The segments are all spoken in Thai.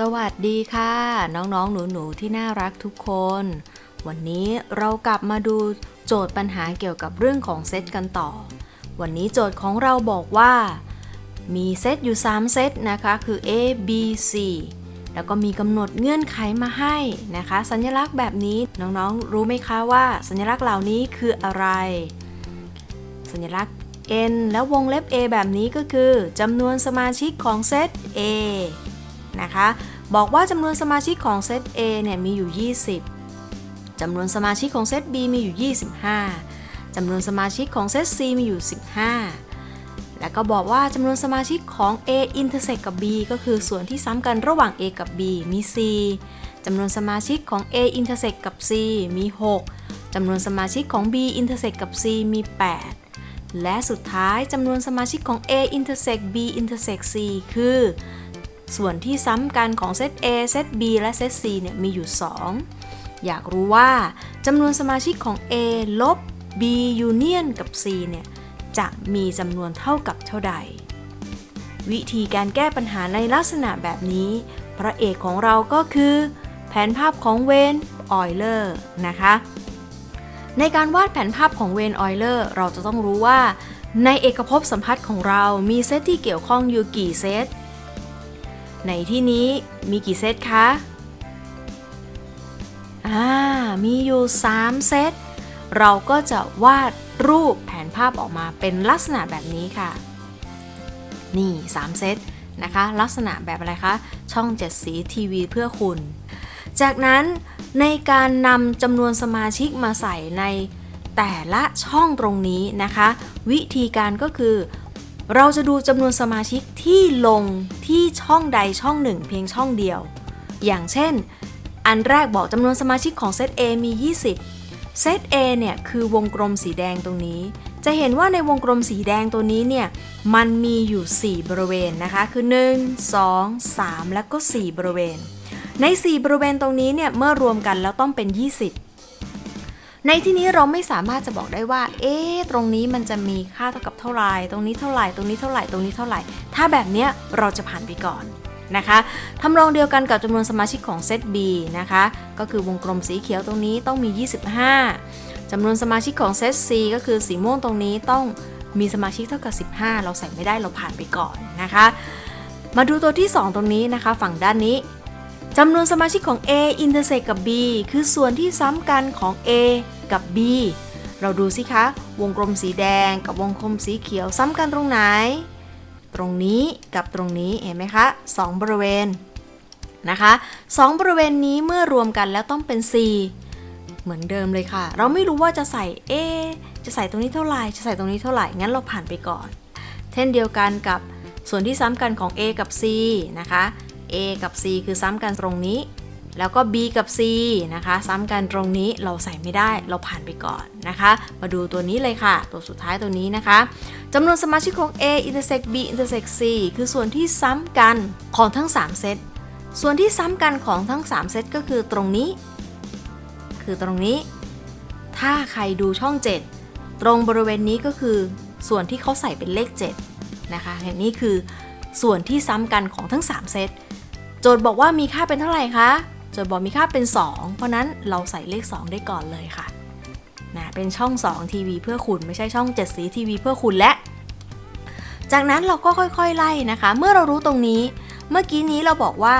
สวัสดีค่ะ น้องๆ หนูๆ ที่น่ารักทุกคน วันนี้เรากลับมาดูโจทย์ปัญหาเกี่ยวกับเรื่องของเซตกันต่อ วันนี้โจทย์ของเราบอกว่า มีเซตอยู่ 3 เซตนะคะ คือ A B C แล้วก็มีกำหนดเงื่อนไขมาให้นะคะ สัญลักษณ์แบบนี้น้องๆ รู้ไหมคะว่า สัญลักษณ์เหล่านี้คืออะไร สัญลักษณ์ n แล้ววงเล็บ a แบบนี้ก็คือจำนวนสมาชิกของเซต a นะคะ บอกว่าจำนวนสมาชิกของเซต A เนี่ยมีอยู่ 20จำนวนสมาชิกของเซต B มีอยู่ 25จำนวนสมาชิกของเซต C มีอยู่ 15 แล้วก็บอกว่าจำนวนสมาชิกของ A intersect กับ B ก็คือส่วนที่ซ้ำกันระหว่าง A กับ B มี 4จำนวนสมาชิกของ A intersect กับ C มี 6จำนวนสมาชิกของ B intersect กับ C มี 8และสุดท้ายจำนวนสมาชิกของ A intersect B intersect C คือ ส่วนที่ซ้ำกันของเซต A เซต B และเซต C เนี่ยมีอยู่ 2 อยากรู้ว่าจำนวนสมาชิกของ A ลบ B union กับ C เนี่ยจะมีจำนวนเท่ากับเท่าใด วิธีการแก้ปัญหาในลักษณะแบบนี้ พระเอกของเราก็คือ แผนภาพของเวนออยเลอร์นะคะ ในการวาดแผนภาพของเวนออยเลอร์เราจะต้องรู้ว่า ในเอกภพสัมพัทธ์ของเรามีเซตที่เกี่ยวข้องอยู่กี่เซต ในที่นี้มีกี่เซตคะ อ่า มีอยู่ 3 เซต เราก็จะวาดรูปแผนภาพออกมาเป็นลักษณะแบบนี้ค่ะ นี่ 3 เซตนะคะ ลักษณะแบบอะไรคะ ช่อง 7 สีทีวีเพื่อคุณ จากนั้นในการนำจำนวนสมาชิกมาใส่ในแต่ละช่องตรงนี้นะคะ วิธีการก็คือ เราจะดูจำนวนสมาชิกที่ลงที่ช่องใดช่องหนึ่งเพียงช่องเดียว อย่างเช่น อันแรกบอกจำนวนสมาชิกของเซต A มี 20 เซต A เนี่ยคือวงกลมสีแดงตรงนี้ จะเห็นว่าในวงกลมสีแดงตัวนี้เนี่ยมันมีอยู่ 4 บริเวณนะคะ คือ 1 2 3 แล้วก็ 4 บริเวณ ใน 4 บริเวณตรงนี้เนี่ยเมื่อรวมกันแล้วต้องเป็น 20 ในที่นี้เราไม่สามารถจะบอกได้ว่า เอ๊ะ ตรงนี้มันจะมีค่าเท่ากับเท่าไหร่ ตรงนี้เท่าไหร่ ตรงนี้เท่าไหร่ ตรงนี้เท่าไหร่ ถ้าแบบเนี้ยเราจะผ่านไปก่อนนะคะทำนองเดียวกันกับจำนวนสมาชิกของเซต B นะคะ ก็คือวงกลมสีเขียวตรงนี้ต้องมี 25จำนวนสมาชิกของเซต C ก็คือสีม่วงตรงนี้ต้องมีสมาชิกเท่ากับ 15 เราใส่ไม่ได้เราผ่านไปก่อนนะคะ มาดูตัวที่ 2 ตรงนี้นะคะ ฝั่งด้านนี้ จำนวนสมาชิกของ A intersect กับ B คือส่วนที่ซ้ำกันของ A กับ B เราดูสิคะ วงกลมสีแดงกับวงกลมสีเขียวซ้ำกันตรงไหน ตรงนี้กับตรงนี้เห็นไหมคะ 2 บริเวณนะคะ 2 บริเวณนี้เมื่อรวมกันแล้วต้องเป็น4เหมือนเดิมเลยค่ะ เราไม่รู้ว่าจะใส่ A จะใส่ตรงนี้เท่าไหร่ จะใส่ตรงนี้เท่าไหร่ งั้นเราผ่านไปก่อน เช่นเดียวกันกับส่วนที่ซ้ำกันของ A กับ C นะคะ A กับ C คือซ้ำกันตรงนี้ แล้วก็ B กับ C นะคะ ซ้ำกันตรงนี้เราใส่ไม่ได้เราผ่านไปก่อนนะคะ มาดูตัวนี้เลยค่ะ ตัวสุดท้ายตัวนี้นะคะจำนวนสมาชิกของ A intersect B intersect C คือส่วนที่ซ้ำกันของทั้ง 3 เซตส่วนที่ซ้ำกันของทั้ง 3 เซตก็คือตรงนี้ คือตรงนี้ ถ้าใครดูช่อง 7 ตรงบริเวณนี้ก็คือส่วนที่เขาใส่เป็นเลข 7 นะคะอันนี้คือส่วนที่ซ้ำกันของทั้ง 3 เซต โจทย์บอกว่ามีค่าเป็นเท่าไหร่คะ โจทย์บอกมีค่าเป็น 2 เพราะนั้นเราใส่เลข 2 ได้ก่อนเลยค่ะนะเป็นช่อง 2 ทีวีเพื่อคุณไม่ใช่ช่อง 7 สีทีวีเพื่อคุณและ จากนั้นเราก็ค่อยๆไล่นะคะ เมื่อเรารู้ตรงนี้ เมื่อกี้นี้เราบอกว่า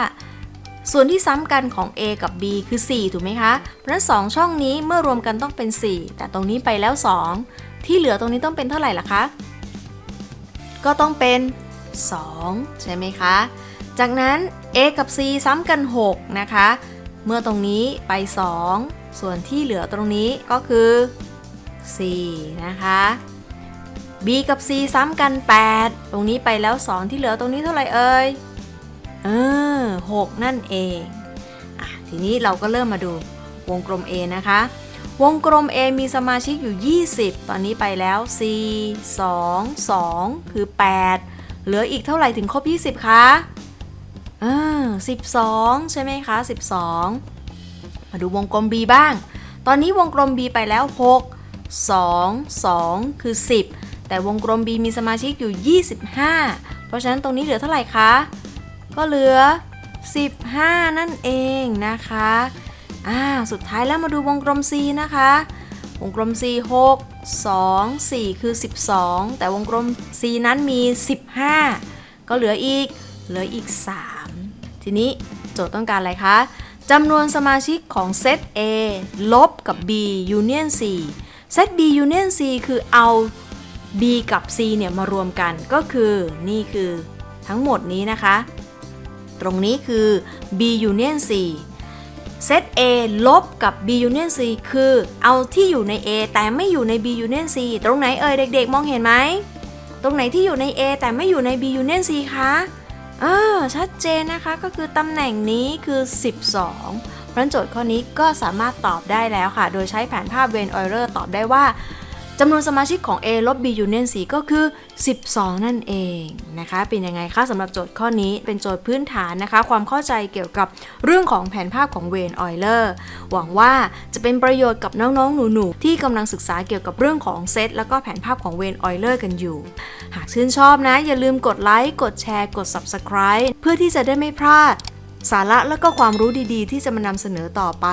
ส่วนที่ซ้ำกันของ A กับ B คือ 4 ถูกไหมคะ เพราะฉะนั้น 2 ช่องนี้เมื่อรวมกันต้องเป็น 4 แต่ตรงนี้ไปแล้ว 2 ที่เหลือตรงนี้ต้องเป็นเท่าไหร่ล่ะคะ ก็ต้องเป็น 2 ใช่ไหมคะ จากนั้น A กับ C ซ้ำกัน 6 นะคะ เมื่อตรงนี้ไป 2 ส่วนที่เหลือตรงนี้ก็คือ 4 นะคะ B กับ C ซ้ำกัน 8 ตรงนี้ไปแล้ว 2 ที่เหลือตรงนี้เท่าไหร่เอ่ย เออ6 นั่นเองอะทีนี้เราก็เริ่มมาดูวงกลม A นะคะ วงกลม A มีสมาชิกอยู่ 20 ตอนนี้ไปแล้ว 4 2 2 คือ 8 เหลืออีกเท่าไหร่ถึงครบ 20 คะ เออ12ใช่ไหมคะ12มาดูวงกลม B บ้าง ตอนนี้วงกลม B ไปแล้ว 6 2 2 คือ 10 แต่วงกลม B มีสมาชิกอยู่ 25 เพราะฉะนั้นตรงนี้เหลือเท่าไหร่คะ ก็เหลือ 15 นั่นเองนะคะอ่าสุดท้ายแล้วมาดูวงกลม C นะคะ วงกลม C 6 2 4 คือ 12 แต่วงกลม C นั้นมี 15 ก็เหลืออีก เหลืออีก 3 ทีนี้โจทย์ต้องการอะไรคะจำนวนสมาชิกของเซต A ลบกับ B union C เซต B union C คือเอา B กับ C เนี่ยมารวมกันก็คือนี่คือทั้งหมดนี้นะคะ ตรงนี้คือ B union C เซต A ลบกับ B union C คือเอาที่อยู่ใน A แต่ไม่อยู่ใน B union C ตรงไหนเอ่ยเด็กๆ มองเห็นไหม ตรงไหนที่อยู่ใน A แต่ไม่อยู่ใน B union C คะ ออชัดเจนนะคะก็คือตำแหน่งนี้คือ 12 เพราะฉะนั้นโจทย์ข้อนี้ก็สามารถตอบได้แล้วค่ะ โดยใช้แผนภาพเวนออยเลอร์ตอบได้ว่าจำนวนสมาชิกของ A ลบ B union C ก็คือ 12 นั่นเองนะคะ เป็นยังไงคะสำหรับโจทย์ข้อนี้เป็นโจทย์พื้นฐานนะคะ ความเข้าใจเกี่ยวกับเรื่องของแผนภาพของเวนออยเลอร์หวังว่าจะเป็นประโยชน์กับน้องๆ หนูๆ ที่กำลังศึกษาเกี่ยวกับเรื่องของเซตแล้วก็แผนภาพของเวนออยเลอร์กันอยู่ หากชื่นชอบนะ อย่าลืมกดไลค์ กดแชร์ กด Subscribe เพื่อที่จะได้ไม่พลาด สาระและก็ความรู้ดีๆ ที่จะมานำเสนอต่อไป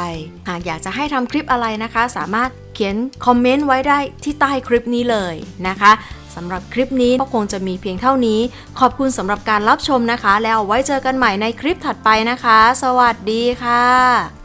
หากอยากจะให้ทำคลิปอะไรนะคะ สามารถเขียนคอมเมนต์ไว้ได้ที่ใต้คลิปนี้เลยนะคะสำหรับคลิปนี้ก็คงจะมีเพียงเท่านี้ ขอบคุณสำหรับการรับชมนะคะ แล้วไว้เจอกันใหม่ในคลิปถัดไปนะคะ สวัสดีค่ะ